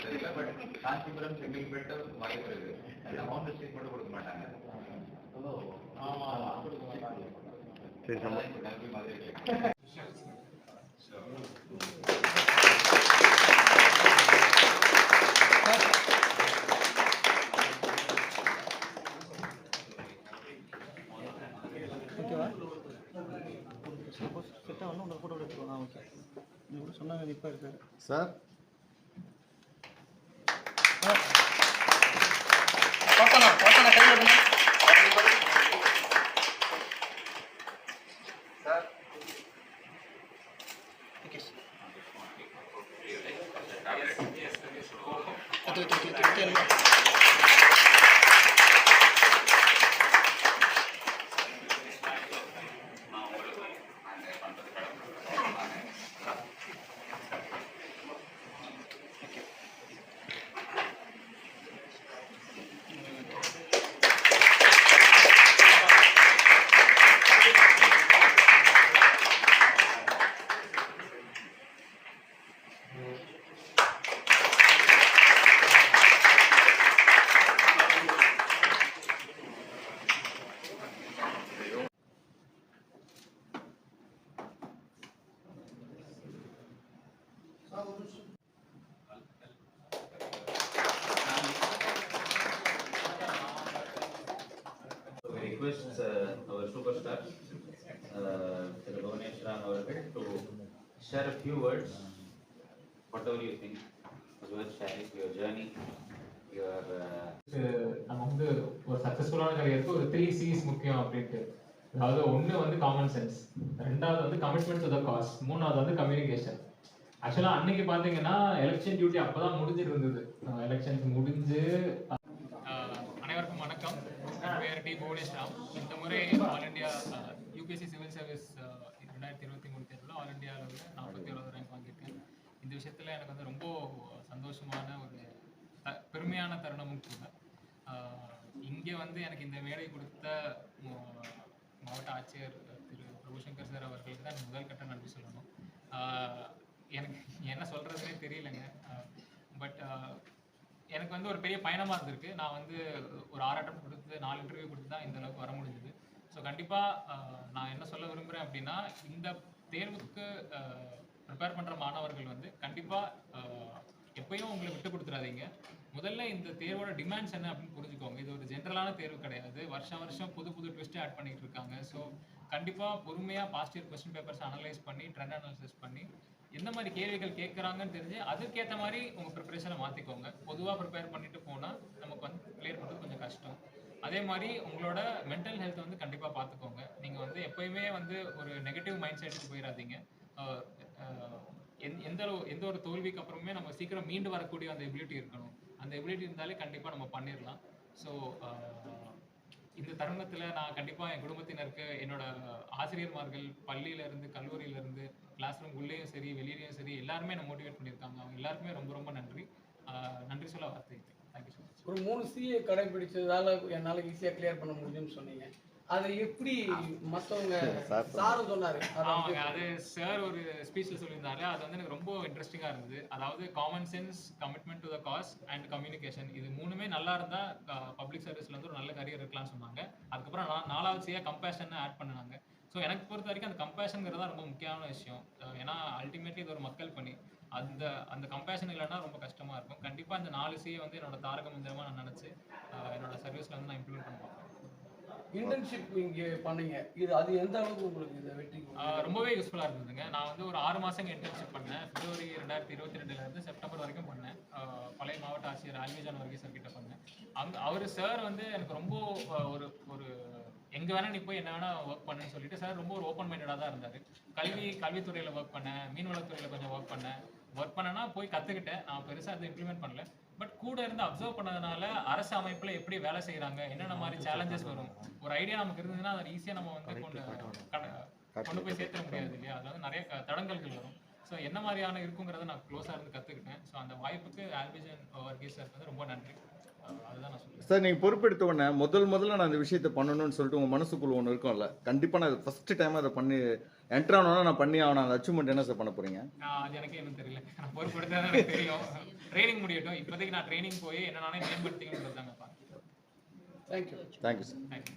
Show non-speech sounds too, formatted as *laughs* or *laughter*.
தெரியல பட் காஞ்சிபுரம் செங்கல்பட்டு வாய்ப்பு இருக்கு அந்த அமௌண்ட் ஸ்டேட் மட்டும் கொடுக்க மாட்டாங்க சரி சம்பா அதான் இப்ப கல்வி மாதிரி செட் ஆகணும் உங்களை ஆ ஓகே இது கூட சொன்னாங்க இப்போ இருக்காரு. Sir okay request uh, our superstar, uh, Sir Bhuvanesh Ram அவர்கள் to share a few words, whatever you think, as well as sharing your journey, your uh, நம்ம வந்து ஒரு சக்சஸ்ஃபுல்லான கரியருக்கு ஒரு த்ரீ சிஸ் முக்கியம் அப்படின்ட்டு அதாவது ஒன்று வந்து காமன் சென்ஸ் ரெண்டாவது வந்து கமிட்மெண்ட் டு த காஸ் மூணாவது வந்து கம்யூனிகேஷன் ஆக்சுவலாக அன்னைக்கு பார்த்தீங்கன்னா எலெக்ஷன் டியூட்டி அப்போ தான் முடிஞ்சிட்டு இருந்தது எலெக்ஷன்ஸ் முடிஞ்சு அனைவருக்கும் வணக்கம். பேர் டி புவனேஷ் ராம். இந்த முறை all India UPSC civil service ரெண்டாயிரத்தி இருபத்தி மூணு தேர்வில் ஆல் இந்தியா அளவில் நாற்பத்தி ஒன்பது ரேங்க் வாங்கியிருக்கேன். இந்த விஷயத்தில் எனக்கு வந்து ரொம்ப சந்தோஷமான ஒரு த- பெருமையான தருணமும் கூட. இங்கே வந்து எனக்கு இந்த மேடை கொடுத்த மாவட்ட ஆட்சியர் திரு. பிரபுசங்கர் சார் அவர்களுக்கு தான் முதல் கட்ட நன்றி சொல்லணும். எனக்கு என்ன சொல்கிறதுனே தெரியலங்க. பட் எனக்கு வந்து ஒரு பெரிய பயணமாக இருந்திருக்கு. நான் வந்து ஒரு ஆறாட்டம் கொடுத்து நாலு இன்டர்வியூ கொடுத்து தான் இந்த அளவுக்கு வர முடிஞ்சுது. ஸோ கண்டிப்பாக நான் என்ன சொல்ல விரும்புகிறேன் அப்படின்னா இந்த தேர்வுக்கு ப்ரிப்பேர் பண்ணுற மாணவர்கள் வந்து கண்டிப்பாக எப்பயும் உங்களை விட்டு கொடுத்துறாதீங்க. முதல்ல இந்த தேர்வோட டிமாண்ட்ஸ் என்ன அப்படின்னு புரிஞ்சுக்கோங்க. இது ஒரு ஜென்ரலான தேர்வு கிடையாது. வருஷம் வருஷம் புது புது ட்விஸ்ட்டு ஆட் பண்ணிகிட்டு இருக்காங்க. ஸோ கண்டிப்பாக பொறுமையாக past year question papers analyse பண்ணி ட்ரெண்ட் அனாலிசிஸ் பண்ணி எந்த மாதிரி கேள்விகள் கேட்குறாங்கன்னு தெரிஞ்சு அதுக்கேற்ற மாதிரி உங்கள் ப்ரிப்பரேஷனை மாற்றிக்கோங்க பொதுவாக ப்ரிப்பேர் பண்ணிட்டு போனால் நமக்கு வந்து கிளியர் பண்ணுறது கொஞ்சம் கஷ்டம். அதே மாதிரி உங்களோட மென்டல் ஹெல்த் வந்து கண்டிப்பாக பார்த்துக்கோங்க நீங்கள் வந்து எப்பயுமே வந்து ஒரு நெகட்டிவ் மைண்ட் செட்டுக்கு போயிடாதீங்க எந்த எந்த எந்த ஒரு தோல்விக்கு அப்புறமே நம்ம சீக்கிரம் மீண்டு வரக்கூடிய அந்த எபிலிட்டி இருக்கணும். அந்த எபிலிட்டி இருந்தாலே கண்டிப்பாக நம்ம பண்ணிடலாம் ஸோ இந்த தருணத்தில் நான் கண்டிப்பாக என் குடும்பத்தினருக்கு என்னோட ஆசிரியர்மார்கள் பள்ளியிலேருந்து கல்லூரியிலேருந்து கிளாஸ் ரூம் உள்ளேயும் சரி வெளியிலேயும் சரி எல்லாருமே என்னை மோட்டிவேட் பண்ணியிருக்காங்க. அவங்க எல்லாருக்குமே ரொம்ப ரொம்ப நன்றி. நன்றி சொல்ல வார்த்தை. தேங்க்யூ ஸோ மச் ஒரு மூணு சிஏ கடைபிடிச்சதால என்னால் ஈஸியாக கிளியர் பண்ண முடியும்னு சொன்னீங்க. அதை எப்படி மத்தவங்க *laughs* சார் சொன்னாரு? அதை வந்து ஆமாங்க அது சார் ஒரு ஸ்பீச்சில் சொல்லியிருந்தாரு. அது வந்து எனக்கு ரொம்ப இன்ட்ரெஸ்டிங்காக இருந்தது. அதாவது common sense commitment to the cause and communication இது மூணுமே நல்லா இருந்தால் பப்ளிக் சர்வீஸ்ல வந்து ஒரு நல்ல கரியர் இருக்கலாம்னு சொன்னாங்க. அதுக்கப்புறம் நான் நாலாவது சியா கம்பேஷன் ஆட் பண்ணாங்க ஸோ எனக்கு பொறுத்த வரைக்கும் அந்த கம்பேஷனுங்கிறது தான் ரொம்ப முக்கியமான விஷயம். ஏன்னா அல்டிமேட்லி இது ஒரு மக்கள் பணி. அந்த அந்த கம்பேஷன் இல்லைன்னா ரொம்ப கஷ்டமா இருக்கும். கண்டிப்பாக இந்த நாலு சியை வந்து என்னோட தாரக மந்திரமா நான் நினச்சி என்னோட சர்வீஸ்ல வந்து நான் இம்ப்ளிமெண்ட் பண்ண பார்ப்பேன். இன்டர்ன்ஷிப் இங்கே பண்ணீங்க. இது அது எந்த அளவுக்கு உங்களுக்கு இதை வெற்றி ரொம்பவே யூஸ்ஃபுல்லாக இருந்ததுங்க. நான் வந்து ஒரு ஆறு மாதம் இன்டர்ன்ஷிப் பண்ணேன். பிப்ரவரி ரெண்டாயிரத்தி இருபத்தி ரெண்டுலேருந்து செப்டம்பர் வரைக்கும் பண்ணேன். பழைய மாவட்ட ஆட்சியர் ஆல்விஜான் வரைக்கும் சார் கிட்ட பண்ணேன். அங்க அவர் சார் வந்து எனக்கு ரொம்ப ஒரு ஒரு எங்கே வேணால் நீ போய் என்ன வேணால் ஒர்க் பண்ணுன்னு சொல்லிட்டு சார் ரொம்ப ஒரு ஓப்பன் மைண்டடாக தான் இருந்தார். கல்வி கல்வித்துறையில் ஒர்க் பண்ணேன். மீன்வளத்துறையில் கொஞ்சம் ஒர்க் பண்ணேன். ஒர்க் பண்ணேன்னா போய் கற்றுக்கிட்டேன் நான் பெருசாக அதை இம்ப்ளிமெண்ட் பண்ணல. பட் கூட இருந்து அப்சர்வ் பண்ணதுனால அரசு அமைப்புல எப்படி வேலை செய்றாங்க என்னென்ன மாதிரி சேலஞ்சஸ் வரும்? ஒரு ஐடியா நமக்கு இருந்ததுன்னா அதை ஈஸியாக நம்ம வந்து கொண்டு கொண்டு போய் சேர்த்துட முடியாது இல்லையா? அதுல வந்து நிறைய தடங்கல்கள் வரும். ஸோ என்ன மாதிரியான இருக்குங்கிறத நான் க்ளோஸாக இருந்து கற்றுக்கிட்டேன் ஸோ அந்த வாய்ப்புக்கு ஆல்பிஜன் வர்கீஸ் சார் வந்து ரொம்ப நன்றி. சார் நீங்கள் பொறுப்பெடுத்த உடனே முதல் முதல்ல நான் இந்த விஷயத்தை பண்ணணும்னு சொல்லிட்டு உங்கள் மனசுக்குள்ள ஒன்று இருக்கும்ல கண்டிப்பாக நான் ஃபர்ஸ்ட் டைம் அதை பண்ணி என்ட்ரு ஆனோன்னா நான் பண்ணி ஆகணும். அந்த அச்சீவ்மெண்ட் என்ன சார் பண்ண போகிறீங்க அது எனக்கு இன்னும் தெரியல. நான் பொறுப்படுத்தா எனக்கு தெரியும். ட்ரைனிங் முடியட்டும். இப்போதைக்கு நான் ட்ரைனிங் போய் என்ன நானே மேம்படுத்திக்கணுன்றது தாங்க பார்க்கேன் thank you thank you sir thank you